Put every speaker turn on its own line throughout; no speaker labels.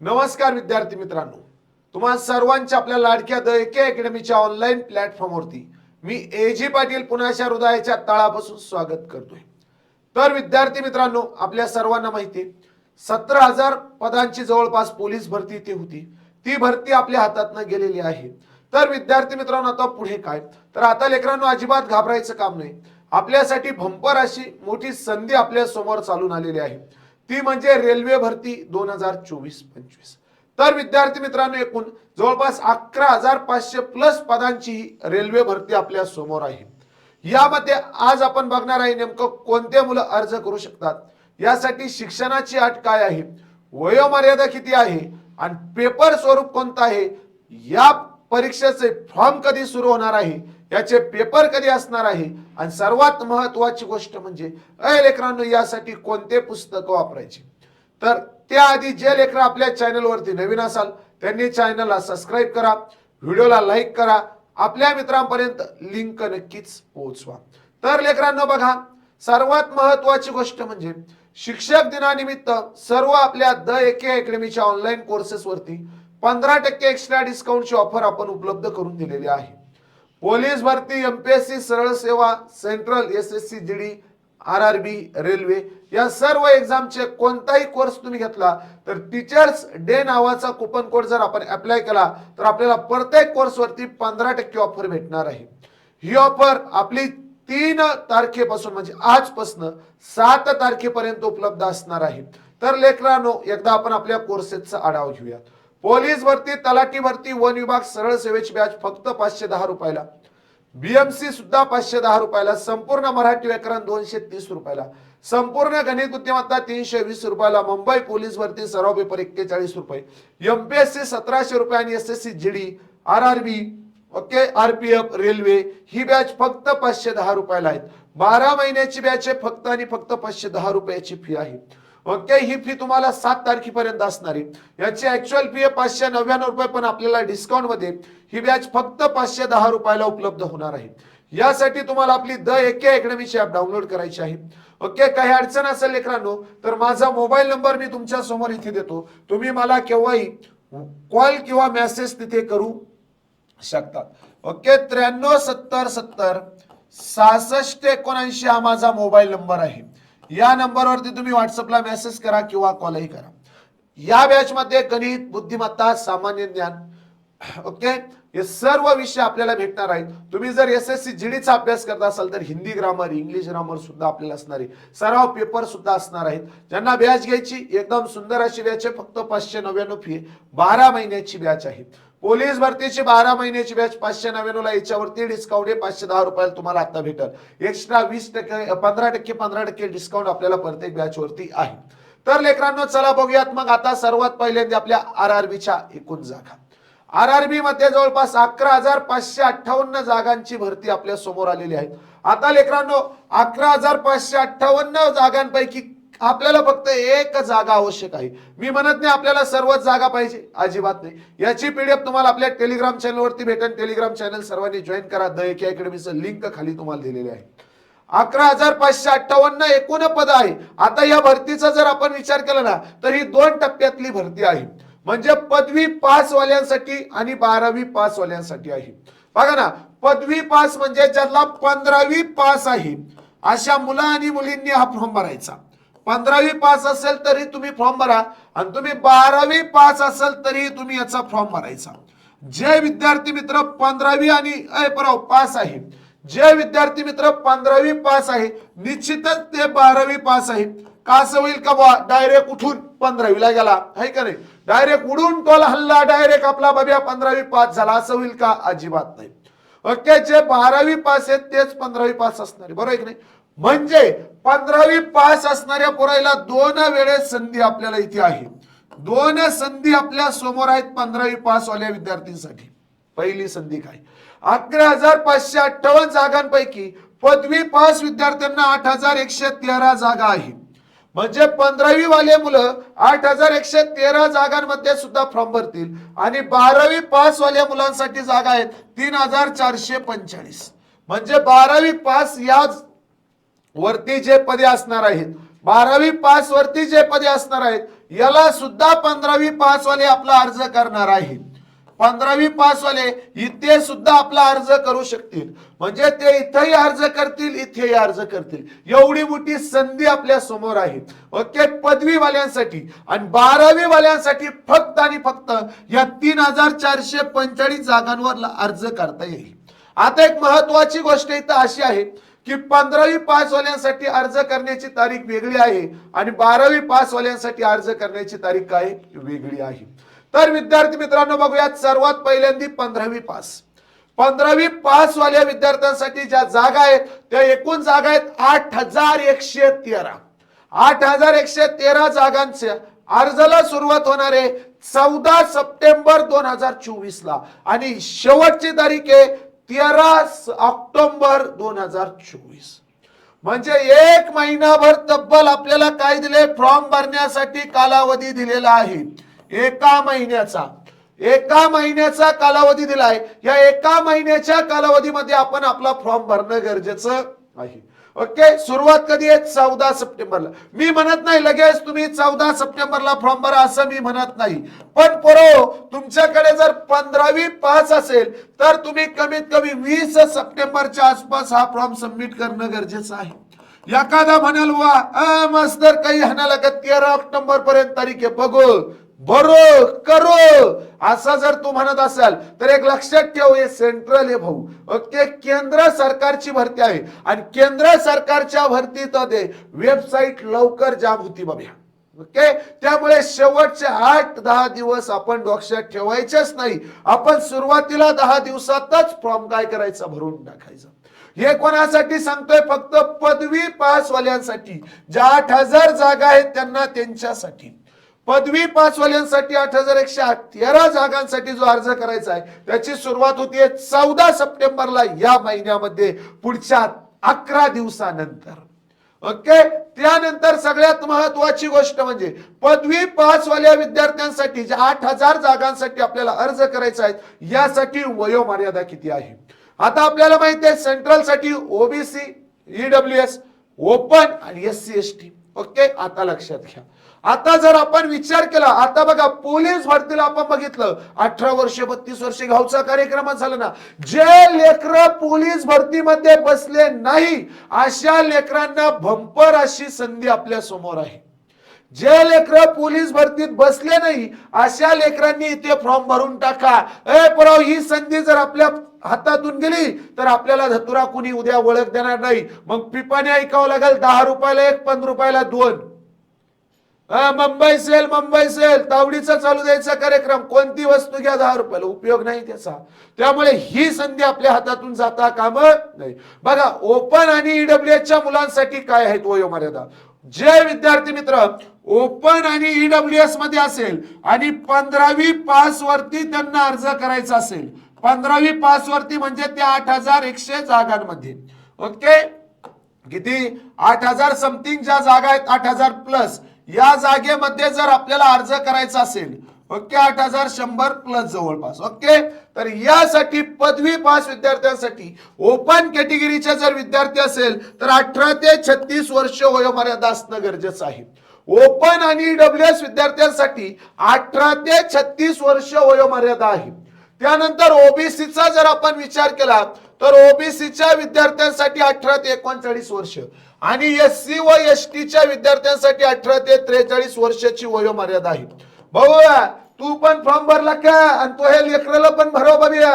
नमस्कार विद्यार्थी मित्रांनो. तुम्हा सर्वांच्या आपल्या लाडक्या द एके अकॅडमीच्या ऑनलाईन प्लॅटफॉर्मवरती मी ए जी पाटील पुण्याच्या हृदयाच्या तळापासून स्वागत करतोय. तर विद्यार्थी मित्रांनो आपल्या सर्वांना माहिती आहे सतरा हजार पदांची जवळपास पोलीस भरती ती होती. ती भरती आपल्या हातातनं गेलेली आहे. तर विद्यार्थी मित्रांनो आता पुढे काय? तर आता लेकरांनो अजिबात घाबरायचं काम नाही. आपल्यासाठी भंपर अशी मोठी संधी आपल्यासमोर चालून आलेली आहे. ती म्हणजे रेल्वे भरती दोन हजार चोवीस पंचवीस. तर विद्यार्थी मित्रांनो एकूण जवळपास अकरा हजार पाचशे प्लस पदांची रेल्वे भरती आपल्यासमोर आहे. यामध्ये आज आपण बघणार आहे नेमकं कोणते मुलं अर्ज करू शकतात यासाठी शिक्षणाची अट काय आहे वयोमर्यादा किती आहे आणि पेपर स्वरूप कोणतं आहे या परीक्षेचे फॉर्म कधी सुरू होणार आहे याचे पेपर कधी असणार आहे? आणि सर्वात महत्वाची गोष्ट म्हणजे अय लेकरांनो यासाठी कोणते पुस्तकं वापरायचे? तर त्याआधी जे लेकर आपल्या चॅनलवरती नवीन असाल त्यांनी चॅनलला सबस्क्राईब करा व्हिडिओला लाईक करा आपल्या मित्रांपर्यंत लिंक नक्कीच पोहोचवा. तर लेकरांनो बघा सर्वात महत्वाची गोष्ट म्हणजे शिक्षक दिनानिमित्त सर्व आपल्या द एके अकॅडमीच्या ऑनलाईन कोर्सेसवरती पंधरा टक्के एक्स्ट्रा डिस्काउंटची ऑफर आपण उपलब्ध करून दिलेली आहे. पोलीस भरती एमपीएससी सरळ सेवा central S S C G D R R B railway या सर्व एक्झामचे कोणताही कोर्स तुम्ही घेतला तर टीचर्स डे नावाचा कुपन कोड जर आपण अप्लाय केला तर आपल्याला प्रत्येक कोर्सवरती पंधरा टक्के ऑफर भेटणार आहे. ही ऑफर आपली तीन तारखेपासून म्हणजे आजपासून सात तारखेपर्यंत उपलब्ध असणार आहे. तर लेकरांनो एकदा आपण आपल्या कोर्सेसचा आढावा घेऊयात. पोलीस भरती तलाठी भरती वन विभाग सरळ सेवेची बॅच फक्त पाचशे दहा रुपयाला. बीएमसी सुद्धा पाचशे दहा रुपयाला. संपूर्ण मराठी व्याकरण दोनशे तीस रुपयाला. संपूर्ण गणित बुद्धिमत्ता तीनशे वीस रुपयाला. मुंबई पोलीस भरती सराव पेपर एक्केचाळीस रुपये. एमपीएससी सतराशे रुपये आणि S S C GD R R B okay RPF railway ही बॅच फक्त पाचशे दहा रुपयाला आहेत. बारा महिन्याची बॅच आहे फक्त आणि फक्त पाचशे दहा रुपयाची फी आहे. ओके ही फी तुम्हाला सात तारखेपर्यंत असणार आहे. याची ऍक्च्युअल फी आहे पाचशे नव्याण्णव रुपये पण आपल्याला डिस्काउंटमध्ये ही बॅच फक्त पाचशे दहा रुपयाला उपलब्ध होणार आहे. यासाठी तुम्हाला आपली द एके अकॅडमीची ऍप डाउनलोड करायची आहे. ओके काही अडचण असेल लेकरांनो तर माझा मोबाईल नंबर मी तुमच्यासमोर इथे देतो. तुम्ही मला केव्हाही कॉल किंवा मेसेज तिथे करू शकतात ओके त्र्याण्णव सत्तर सत्तर सहासष्ट एकोणऐंशी हा माझा मोबाईल नंबर आहे. या नंबरवरती तुम्ही व्हॉट्सअपला मेसेज करा किंवा कॉलही करा. या बॅचमध्ये गणित बुद्धिमत्ता सामान्य ज्ञान ओके हे सर्व विषय आपल्याला भेटणार आहेत. तुम्ही जर एस एस सी जीडीचा अभ्यास करत असाल तर हिंदी ग्रामर इंग्लिश ग्रामर सुद्धा आपल्याला असणार आहे. सराव पेपर सुद्धा असणार आहेत. ज्यांना बॅच घ्यायची एकदम सुंदर अशी बॅच आहे. फक्त पाचशे नव्याण्णव फी बारा महिन्याची बॅच आहे. पोलीस भरतीची बारा महिन्याची बॅच पाचशे नव्याण्णव ला याच्यावरती डिस्काउंट आहे पाचशे दहा रुपयाला तुम्हाला आता भेटल. एक्स्ट्रा वीस टक्के पंधरा टक्के पंधरा टक्के डिस्काउंट आपल्याला प्रत्येक बॅच वरती आहे. तर लेकरांनो चला बघूयात मग आता सर्वात पहिल्यांदा आपल्या आर आर बीच्या एकूण जागा. आर आर बी मध्ये जवळपास अकरा हजार पाचशे अठ्ठावन्न जागांची भरती आपल्यासमोर आलेली आहे. आता लेकरांनो अकरा हजार पाचशे अठ्ठावन्न जागांपैकी आपल्याला फक्त एक जागा आवश्यक आहे. मी म्हणत नाही आपल्याला सर्वच जागा पाहिजे. अजिबात नाही. याची पीडीएफ तुम्हाला आपल्या टेलिग्राम चॅनलवरती भेटेल. टेलिग्राम चॅनल सर्वांनी जॉईन करा. द एके अकॅडमीचं लिंक खाली तुम्हाला दिलेले आहे. अकरा हजार पाचशे अठ्ठावन्न एकूण पद आहे. आता या भरतीचा जर आपण विचार केला ना तर ही दोन टप्प्यातली भरती आहे. म्हणजे पदवी पास वाल्यांसाठी आणि बारावी पास वाल्यांसाठी आहे. बघा ना पदवी पास म्हणजे ज्यांना पंधरावी पास आहे अशा मुला आणि मुलींनी हा फॉर्म भरायचा. पंधरावी पास असेल तरी तुम्ही फॉर्म भरा. आणि तुम्ही बारावी पास असेल तरी तुम्ही याचा फॉर्म भरायचा. जे विद्यार्थी मित्र पंधरावी आणि अय पराव पास आहे. जे विद्यार्थी मित्र पंधरावी पास आहे. निश्चितच ते बारावी पास आहे. का असं होईल का बा डायरेक्ट उठून पंधरावीला गेला. आहे का नाही? डायरेक्ट उडून टोल हल्ला डायरेक्ट आपला बाब्या पंधरावी पास झाला. असं होईल का? अजिबात नाही. ओके जे बारावी पास आहेत तेच पंधरावी पास असणार. आहे. बरोबर आहे की नाही? म्हणजे पंधरावी पास असणाऱ्या पोरायला दोन वेळेस संधी आपल्याला इथे आहे. दोन संधी आपल्यासमोर आहेत पंधरावी पास वाल्या विद्यार्थ्यांसाठी पहिली संधी काय? अकरा हजार पाचशे अठ्ठावन्न जागांपैकी पदवी पास विद्यार्थ्यांना आठ हजार एकशे तेरा जागा आहे. म्हणजे पंधरावी वाले मुलं आठ हजार एकशे तेरा जागांमध्ये सुद्धा फॉर्म भरतील आणि बारावी पास वाल्या मुलांसाठी जागा आहेत तीन हजार चारशे पंचेचाळीस. म्हणजे बारावी पास या वरती जे पदे असणार आहेत बारावी पास वरती जे पदे असणार आहेत याला सुद्धा पंधरावी पास वाले आपला अर्ज करणार आहेत. पंधरावी पास वाले इथे सुद्धा आपला अर्ज करू शकतील. म्हणजे ते इथेही अर्ज करतील इथेही अर्ज करतील. एवढी मोठी संधी आपल्यासमोर आहे. ओके पदवी वाल्यांसाठी आणि बारावी वाल्यांसाठी फक्त आणि फक्त या तीन हजार चारशे पंचेचाळीस जागांवर अर्ज करता येईल. आता एक महत्वाची गोष्ट इथं अशी आहे की पंधरावी पास वाल्यांसाठी अर्ज करण्याची तारीख वेगळी आहे आणि बारावी पास वाल्यांसाठी अर्ज करण्याची तारीख काय? वेगळी आहे. तर विद्यार्थी मित्रांनो बघूयात सर्वात पहिल्यांदी पंधरावी पास. पंधरावी पास वाल्या विद्यार्थ्यांसाठी ज्या जागा आहेत त्या एकूण जागा आहेत आठ हजार एकशे तेरा आठ हजार एकशे तेरा जागांच्या अर्जाला सुरुवात होणार आहे चौदा सप्टेंबर दोन हजार चोवीस ला आणि शेवटची तारीख आहे तेरा ऑक्टोबर दोन हजार चोवीस. म्हणजे एक महिनाभर तब्बल आपल्याला काय दिले? फॉर्म भरण्यासाठी कालावधी दिलेला आहे. एका महिन्याचा. एका महिन्याचा कालावधी दिला आहे या एका महिन्याच्या कालावधीमध्ये आपण आपला फॉर्म भरणं गरजेचं आहे. ओके सुरुवात कधी आहे? चौदा सप्टेंबरला. मी म्हणत नाही लगेच तुम्ही चौदा सप्टेंबरला फॉर्म भरा असं मी म्हणत नाही. पण पोरो तुमच्याकडे जर पंधरावी पास असेल तर तुम्ही कमीत कमी वीस सप्टेंबरच्या आसपास हा फॉर्म सबमिट करणं गरजेचं आहे. एखादा म्हणाल वा अ, काही हाणाला का? तेरा ऑक्टोबर पर्यंत तारीख आहे बघू. बरो करो. असं जर तू म्हणत असाल तर एक लक्षात ठेव हे सेंट्रल हे भाऊ. ओके केंद्र सरकारची भरती आहे. आणि केंद्र सरकारच्या भरतीत ते वेबसाईट लवकर जाम होती बाब्या ओके? त्यामुळे शेवटचे आठ दहा दिवस आपण लक्षात ठेवायचेच नाही. आपण सुरुवातीला दहा दिवसातच फॉर्म काय करायचा? भरून टाकायचा. हे कोणासाठी सांगतोय? फक्त पदवी पास वाल्यांसाठी ज्या आठ हजार जागा आहेत त्यांना त्यांच्यासाठी. पदवी पास वाल्यांसाठी आठ हजार एकशे तेरा जागांसाठी जो अर्ज करायचा आहे त्याची सुरुवात होतीये चौदा सप्टेंबरला या महिन्यामध्ये पुढच्या अकरा दिवसानंतर. ओके? त्यानंतर सगळ्यात महत्वाची गोष्ट म्हणजे पदवी पास वाल्या विद्यार्थ्यांसाठी ज्या आठ हजार जागांसाठी आपल्याला अर्ज करायचा आहे यासाठी वयोमर्यादा किती आहे? आता आपल्याला माहिती आहे सेंट्रलसाठी ओबीसी ईडब्ल्यू एस ओपन आणि S C S T okay? आता लक्षात घ्या. आता जर आपण विचार केला आता बघा पोलीस भरतीला आपण बघितलं अठरा वर्ष बत्तीस वर्ष गावचा कार्यक्रम झाला ना. जे लेकर पोलीस भरतीमध्ये बसले नाही अशा लेकरांना भंपर अशी संधी आपल्यासमोर आहे. जे लेकर पोलीस भरतीत बसले नाही अशा लेकरांनी इथे फॉर्म भरून टाका. ए पराव ही संधी जर आपल्या हातातून गेली तर आपल्याला धतुरा कुणी उद्या ओळख देणार नाही. मग पिपाने ऐकावं लागेल दहा रुपयाला एक पंधरा रुपयाला दोन. Mumbai sale Mumbai sale. तावडीचा चालू द्यायचा कार्यक्रम. कोणती वस्तू घ्या दहा रुपयाला? उपयोग नाही त्याचा. त्यामुळे ही संधी आपल्या हातातून जाता काम नाही. बघा ओपन आणि ईडब्ल्यूएसच्या मुलांसाठी काय आहेत वयोमर्यादा? जे विद्यार्थी मित्र ओपन आणि ईडब्ल्यू एसमध्ये असेल आणि पंधरावी पास वरती त्यांना अर्ज करायचा असेल. पंधरावी पास वरती म्हणजे त्या आठ हजार एकशे जागांमध्ये. ओके? किती? आठ हजार समथिंग ज्या जागा आहेत आठ हजार प्लस. या जागेमध्ये जर आपल्याला अर्ज करायचा असेल ओके आठ हजार शंभर प्लस जवळपास ओके? तर यासाठी पदवी पास विद्यार्थ्यांसाठी ओपन कॅटेगरीचे जर विद्यार्थी असेल तर अठरा ते छत्तीस वर्ष वयोमर्यादा असणं गरजेचं आहे. ओपन आणि डब्ल्यू एस विद्यार्थ्यांसाठी अठरा ते छत्तीस वर्ष वयोमर्यादा आहे. त्यानंतर ओबीसीचा जर आपण विचार केला तर ओबीसीच्या विद्यार्थ्यांसाठी अठरा ते एकोणचाळीस वर्ष आणि एस सी व एस टीच्या विद्यार्थ्यांसाठी अठरा ते त्रेचाळीस वर्षाची वयोमर्यादा आहे. भाऊ तू पण फॉर्म भरला का? आणि तो हे लेकराला पण भरव बघूया.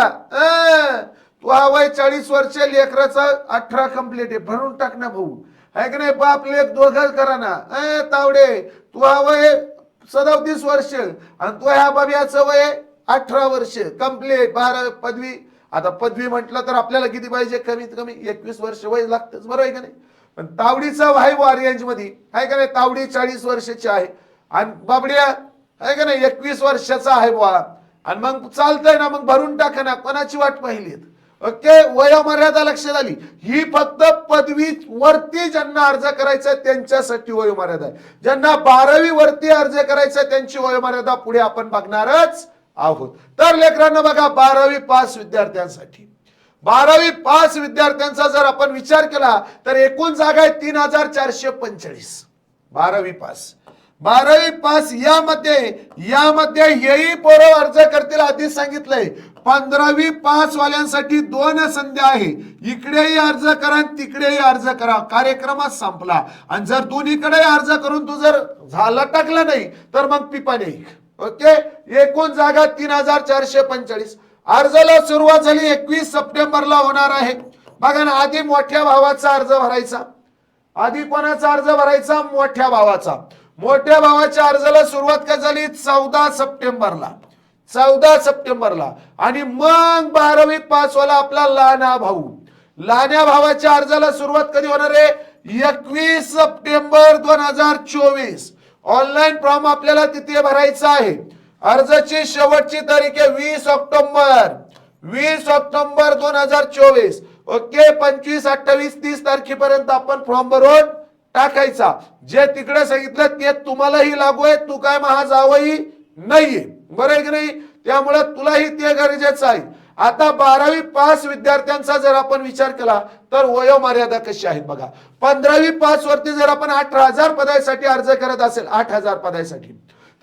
तू हा वय चाळीस वर्ष लेकराचा अठरा कंप्लीट आहे. भरून टाक ना भाऊ. आहे की नाही? बाप लेख दोघं करा ना तावडे तू हा वय सदतीस वर्ष आणि तो ह्या बाबियाचं वय अठरा वर्ष. कंप्लीट बारा पदवी. आता पदवी म्हटलं तर आपल्याला किती पाहिजे? कमीत कमी एकवीस वर्ष वय लागतंच बरोबर आहे का नाही? पण तावडीचा वाय वार रेंजमध्ये. आहे का नाही? तावडी चाळीस वर्षाची आहे. आणि बाबड्या आहे का नाही? एकवीस वर्षाचा आहे बुवा. आणि मग चालतंय ना मग भरून टाका ना. कोणाची वाट पाहिलीत ओके? वयोमर्यादा लक्षात आली. ही फक्त पदवी वरती ज्यांना अर्ज करायचा आहे त्यांच्यासाठी वयोमर्यादा आहे. ज्यांना बारावी वरती अर्ज करायचा त्यांची वयोमर्यादा पुढे आपण बघणारच आहोत. तर लेकरांना बघा बारावी पास विद्यार्थ्यांसाठी. बारावी पास विद्यार्थ्यांचा जर आपण विचार केला तर एकूण जागा आहे तीन हजार चारशे पंचेचाळीस. बारावी पास. बारावी पास यामध्ये यामध्ये हेही पोरं अर्ज करतील आधीच सांगितलंय. पंधरावी पास वाल्यांसाठी दोन संध्या आहे. इकडेही अर्ज करा आणि तिकडेही अर्ज करा. कार्यक्रमात संपला. आणि जर दोन्हीकडे अर्ज करून तू जर झाला टाकला नाही तर मग पिपा नाही ओके? एकूण जागा तीन हजार चारशे पंचेचाळीस. अर्जाला सुरुवात झाली एकवीस सप्टेंबरला होणार आहे. बघा ना आधी मोठ्या भावाचा अर्ज भरायचा. आधी कोणाचा अर्ज भरायचा? मोठ्या भावाचा. मोठ्या भावाच्या अर्जाला सुरुवात काय झाली? चौदा सप्टेंबरला. चौदा सप्टेंबरला. आणि मग बारावी पास वाला आपला लहाना भाऊ. लहान्या भावाच्या अर्जाला सुरुवात कधी होणार आहे? एकवीस सप्टेंबर दोन हजार चोवीस. ऑनलाईन फॉर्म आपल्याला तिथे भरायचा आहे. अर्जाची शेवटची तारीख आहे वीस ऑक्टोबर. वीस ऑक्टोबर दोन हजार चोवीस. ओके पंचवीस अठ्ठावीस तीस तारखेपर्यंत आपण फॉर्म भरून टाकायचा. जे तिकडे सांगितलं ते तुम्हालाही लागू आहे तू काय महा जावही नाहीये. बरं की नाही? त्यामुळे तुलाही ते गरजेचं आहे. आता बारावी पास विद्यार्थ्यांचा जर आपण विचार केला तर वयोमर्यादा कशी आहेत बघा? पंधरावी पास वरती जर आपण अठरा हजार पदासाठी अर्ज करत असेल आठ हजार पदासाठी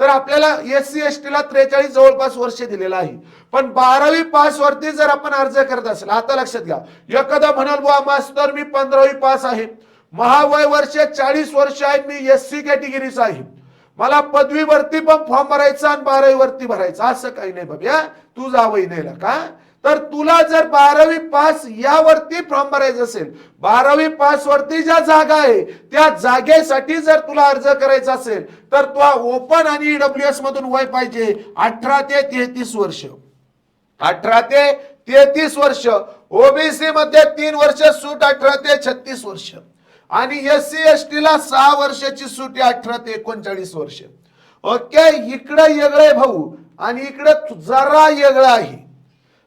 तर आपल्याला एस सी एस टीला त्रेचाळीस जवळपास वर्ष दिलेलं आहे. पण बारावी पास वरती जर आपण अर्ज करत असेल आता लक्षात घ्या एखादा म्हणाल बुवा मास्तर मी पंधरावी पास आहे. महावय वर्ष चाळीस वर्ष आहे मी एस सी कॅटेगरीचा आहे. मला पदवी वरती पण फॉर्म भरायचा आणि बारावी वरती भरायचा असं काही नाही बाबा तू जावई नाही का? तर तुला जर बारावी पास यावरती फॉर्म भरायचा असेल बारावी पास वरती ज्या जागा आहे त्या जागेसाठी जर तुला अर्ज करायचा असेल तर तुला ओपन आणि ईडब्ल्यू एस मधून वय पाहिजे. अठरा ते तेहतीस वर्ष. अठरा ते तेहतीस वर्ष. ओबीसी मध्ये तीन वर्ष सूट अठरा ते छत्तीस वर्ष. आणि एस सी एस टी ला सहा वर्षाची सूट आहे अठरा ते एकोणचाळीस वर्ष. ओके इकडे वेगळे भाऊ आणि इकडे जरा वेगळं आहे.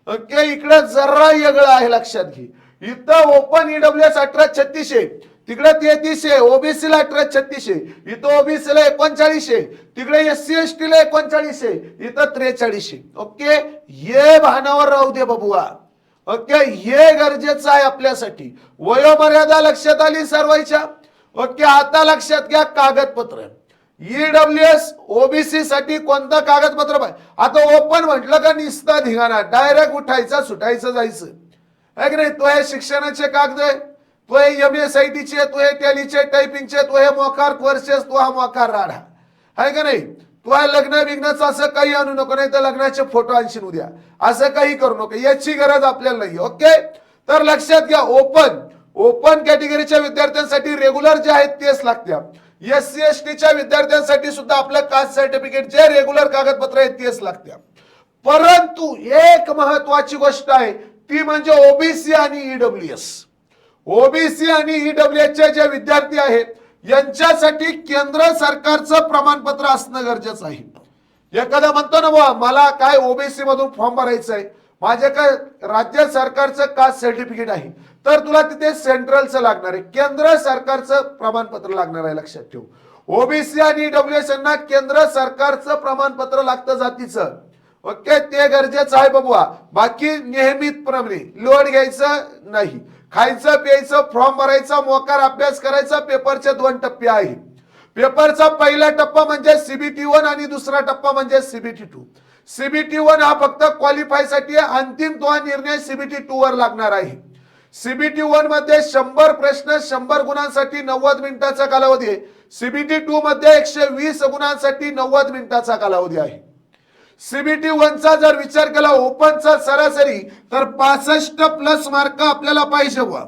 ओके इकडे जरा वेगळं आहे लक्षात घे. इथं ओपन ईडब्ल्यू एस अठरा छत्तीसशे तिकडे तेहतीसशे ओबीसी ला अठरा छत्तीसशे इथं ओबीसी ला एकोणचाळीसशे तिकडे एस सी एस टी ला आहे. इथं त्रेचाळीसशे ओके ये भानावर राहू दे बबुआ. ओके हे गरजेचं आहे आपल्यासाठी. वयोमर्यादा लक्षात आली सर्वांच्या? ओके आता लक्षात घ्या कागदपत्र. ईडब्ल्यू एस ओबीसी साठी कोणतं कागदपत्र पाहिजे? आता ओपन म्हटलं का निसता धिगाणा? डायरेक्ट उठायचं सुटायचं जायचं. आहे की नाही? तो हे शिक्षणाचे कागद आहे. तो हे एम एस आय टीचे तो हे टॅलीचे टायपिंगचे तो हे मोकार कोर्सेस तो हा मोकार राडा. आहे का नाही? तू हा लग्न बिग्नाचं असं काही आणू नको नाही तर लग्नाचे फोटो आणशील उद्या. असं काही करू नको. याची गरज आपल्याला नाही ओके? तर लक्षात घ्या ओपन ओपन कॅटेगरीच्या विद्यार्थ्यांसाठी रेग्युलर जे आहेत तेच लागत्या. एस सी एस टीच्या विद्यार्थ्यांसाठी सुद्धा आपलं कास्ट सर्टिफिकेट जे रेग्युलर कागदपत्र आहेत तेच लागत्या परंतु एक महत्वाची गोष्ट आहे ती म्हणजे ओबीसी आणि ईडब्ल्यू एस ओबीसी आणि ईडब्ल्यू चे जे विद्यार्थी आहेत यांच्यासाठी केंद्र सरकारचं प्रमाणपत्र असणं गरजेचं आहे. एखादा म्हणतो ना बुवा मला काय ओबीसी मधून फॉर्म भरायचं आहे माझे काय राज्य सरकारचं कास्ट सर्टिफिकेट आहे. तर तुला तिथे सेंट्रलचं लागणार आहे. केंद्र सरकारचं प्रमाणपत्र लागणार आहे लक्षात ठेव. ओबीसी आणि ईडब्ल्यू एस यांना केंद्र सरकारचं प्रमाणपत्र लागतं जातीचं. ओके ते गरजेचं आहे बबुआ. बाकी नियमितप्रमाणे लोड घ्यायचं नाही. खायचं प्यायचं फॉर्म भरायचा मोकार अभ्यास करायचा पेपरचे दोन टप्पे आहेत पेपरचा पहिला टप्पा म्हणजे सीबीटी वन आणि दुसरा टप्पा म्हणजे सीबीटी टू सीबीटी वन हा फक्त क्वालिफायसाठी अंतिम तो निर्णय सीबीटी टू वर लागणार आहे. सीबीटी वनमध्ये शंभर प्रश्न शंभर गुणांसाठी नव्वद मिनिटाचा कालावधी आहे. सीबीटी टू मध्ये एकशे वीस गुणांसाठी नव्वद मिनिटाचा कालावधी आहे. सीबीटी वनचा जर विचार केला ओपनचा सरासरी तर पासष्ट प्लस मार्क आपल्याला पाहिजे बुवा.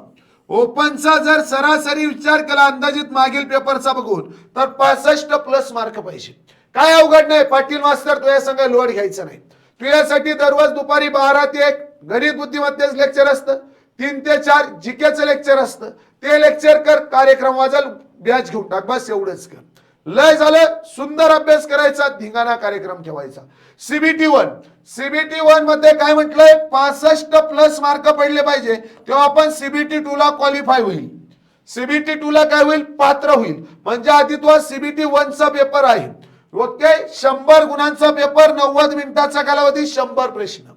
ओपनचा जर सरासरी विचार केला अंदाजित मागील पेपरचा बघून तर पासष्ट प्लस मार्क पाहिजे. काय अवघड नाही पाटील मास्तर तुझ्या संघ लोड घ्यायचं नाही. तुझ्यासाठी दररोज दुपारी बारा ते एक गणित बुद्धिमत्तेच लेक्चर असतं. तीन ते चार जीकेचं लेक्चर असतं. ते लेक्चर कर कार्यक्रम वाजल बॅच घेऊन टाक बस एवढंच कर. लय झालं सुंदर अभ्यास करायचा धिंगाणा कार्यक्रम ठेवायचा. सीबीटी वन सीबीटी वनमध्ये काय म्हटलंय? पासष्ट प्लस मार्क पडले पाहिजे तेव्हा आपण सीबीटी टू ला क्वालिफाय होईल. सीबीटी टू ला काय होईल? पात्र होईल. म्हणजे आधी तो सीबीटी चा पेपर आहे. ओके शंभर गुणांचा पेपर नव्वद मिनिटाचा कालावधी शंभर प्रश्न.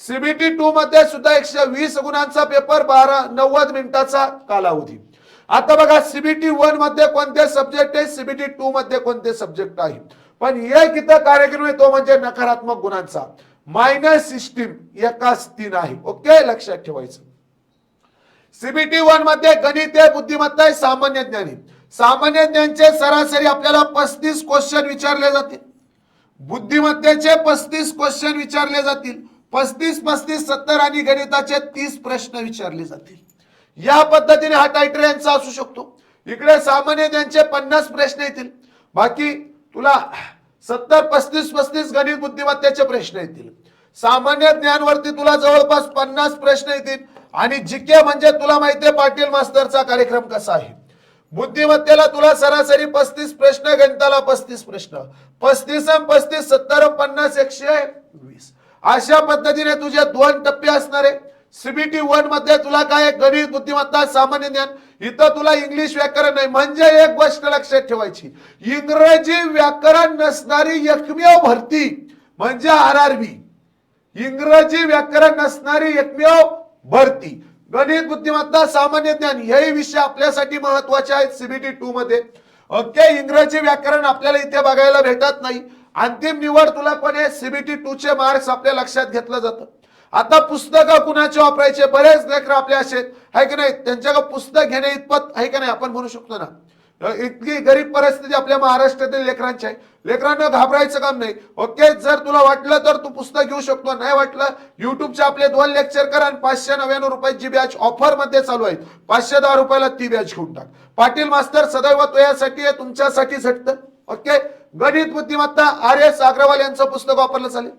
सीबीटी टू मध्ये सुद्धा एकशे वीस गुणांचा पेपर बारा नव्वद मिनिटाचा कालावधी. आता बघा सीबीटी वनमध्ये कोणते सब्जेक्ट आहे सीबीटी टू मध्ये कोणते सब्जेक्ट आहे? पण एक इथं कार्यक्रम आहे तो म्हणजे नकारात्मक गुणांचा. मायनस सिस्टीम एकाच तीन आहे. ओके लक्षात ठेवायचं. सीबीटी वनमध्ये गणित आहे बुद्धिमत्ता आहे सामान्य ज्ञान सामान्य ज्ञानचे सरासरी आपल्याला पस्तीस क्वेश्चन विचारले जातील. बुद्धिमत्तेचे पस्तीस क्वेश्चन विचारले जातील. पस्तीस पस्तीस सत्तर आणि गणिताचे तीस प्रश्न विचारले जातील. या पद्धतीने हा टायटर यांचा असू शकतो. इकडे सामान्य त्यांचे पन्नास प्रश्न येतील बाकी तुला सत्तर पस्तीस पस्तीस गणित बुद्धिमत्तेचे प्रश्न येतील. सामान्य ज्ञानवरती तुला जवळपास पन्नास प्रश्न येतील आणि जिके म्हणजे तुला माहितीये पाटील मास्तरचा कार्यक्रम कसा आहे. बुद्धिमत्तेला तुला सरासरी पस्तीस प्रश्न गणिताला पस्तीस प्रश्न. पस्तीस पस्तीस सत्तर पन्नास एकशे वीस. अशा पद्धतीने तुझे दोन टप्पे असणार आहे सीबीटी वनमध्ये तुला काय गणित बुद्धिमत्ता सामान्य ज्ञान. इथं तुला इंग्लिश व्याकरण नाही. म्हणजे एक गोष्ट लक्षात ठेवायची. इंग्रजी व्याकरण नसणारी एकमेव भरती म्हणजे आर आर बी इंग्रजी व्याकरण नसणारी एकमेव भरती. गणित बुद्धिमत्ता सामान्य ज्ञान हेही विषय आपल्यासाठी महत्त्वाचे आहेत सीबीटी टू मध्ये. ओके इंग्रजी व्याकरण आपल्याला इथे बघायला भेटत नाही. अंतिम निवड तुला पण हे सीबीटी टू चे मार्क्स आपल्या लक्षात घेतलं जातं. आता पुस्तकं कुणाचे वापरायचे? बरेच लेकर आपले असे आहे की नाही? त्यांच्याकडे पुस्तक घेणे इतपत आहे की नाही? आपण म्हणू शकतो ना. इतकी गरीब परिस्थिती आपल्या महाराष्ट्रातील लेकरांची आहे. लेकरांना घाबरायचं काम नाही. ओके जर तुला वाटलं तर तू पुस्तक घेऊ शकतो. नाही वाटलं युट्यूबचे आपले दोन लेक्चर कर आणि पाचशे नव्याण्णव रुपयाची बॅच ऑफरमध्ये चालू आहे पाचशे दहा रुपयाला ती बॅच घेऊन टाक. पाटील मास्तर सदैव तो यासाठी तुमच्यासाठी झटतं. ओके? गणित बुद्धिमत्ता आर एस अग्रवाल यांचं पुस्तक वापरलं चालेल.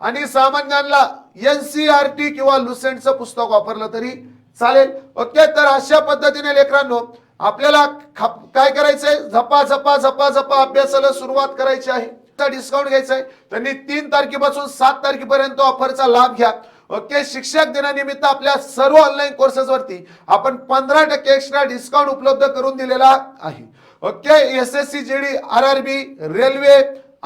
आणि सामान्यांना एनसीआरटी किंवा लुसेंटचं पुस्तक वापरलं तरी चालेल. ओके तर अशा पद्धतीने लेकरांनो आपल्याला खप- काय करायचंय? झपा झपा झपा झपा अभ्यासाला सुरुवात करायची आहे. डिस्काउंट घ्यायचा आहे त्यांनी तीन तारखेपासून सात तारखेपर्यंत ऑफरचा लाभ घ्या. ओके शिक्षक दिनानिमित्त आपल्या सर्व ऑनलाईन कोर्सेसवरती आपण पंधरा टक्के एक्स्ट्रा डिस्काउंट उपलब्ध करून दिलेला आहे. Okay S S C GD R R B railway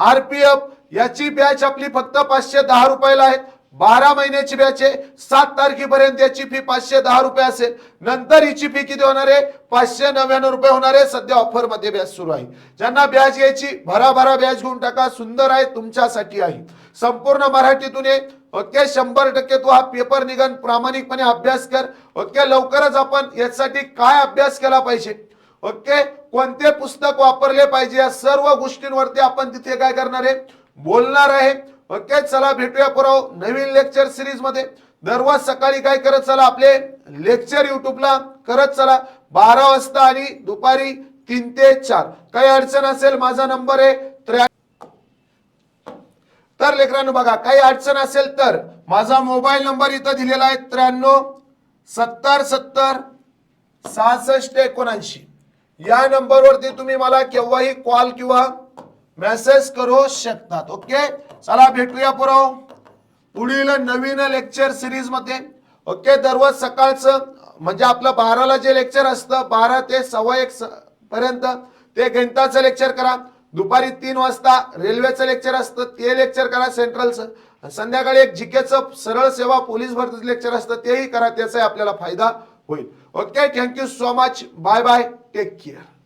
RPF याची बॅच आपली फक्त पाचशे दहा रुपयाला आहे बारा महिन्याची बॅच आहे. सात तारखेपर्यंत याची फी पाचशे दहा रुपये असेल. नंतर हिची फी किती होणार आहे? पाचशे नव्याण्णव रुपये होणार आहे. सध्या ऑफरमध्ये बॅच सुरू आहे. ज्यांना बॅच घ्यायची भराभरा बॅच घेऊन टाका. सुंदर आहे तुमच्यासाठी आहे. संपूर्ण मराठीतून ये. ओके शंभर टक्के तू हा पेपर निघन. प्रामाणिकपणे अभ्यास कर. ओके लवकरच आपण यासाठी काय अभ्यास केला पाहिजे? ओके? कोणते पुस्तक वापरले पाहिजे? या सर्व गोष्टींवरती आपण तिथे काय करणार आहे? बोलणार आहे. ओके? चला भेटूया पुराव नवीन लेक्चर सिरीजमध्ये. दररोज सकाळी काय करत चला आपले? लेक्चर युट्यूबला करत चला. बारा वाजता आणि दुपारी तीन ते चार. काही अडचण असेल माझा नंबर आहे त्र्या तर लेकरांनो बघा काही अडचण असेल तर माझा मोबाईल नंबर इथं दिलेला आहे त्र्याण्णव सत्तर सत्तर सहासष्ट एकोणऐंशी. या नंबरवरती तुम्ही मला केव्हाही कॉल किंवा मेसेज करू शकतात ओके? चला भेटूया पुरव पुढील नवीन लेक्चर सिरीजमध्ये ओके? दररोज सकाळचं म्हणजे आपलं बाराला जे लेक्चर असतं बारा ते सव्वा एक पर्यंत ते गणिताचं लेक्चर करा. दुपारी तीन वाजता रेल्वेचं लेक्चर असतं ते लेक्चर करा सेंट्रलचं. संध्याकाळी एक जिकेचं सरळ सेवा पोलीस भरतीचं लेक्चर असतं तेही करा त्याचाही आपल्याला फायदा होईल. Okay, thank you so much. Bye bye. Take care.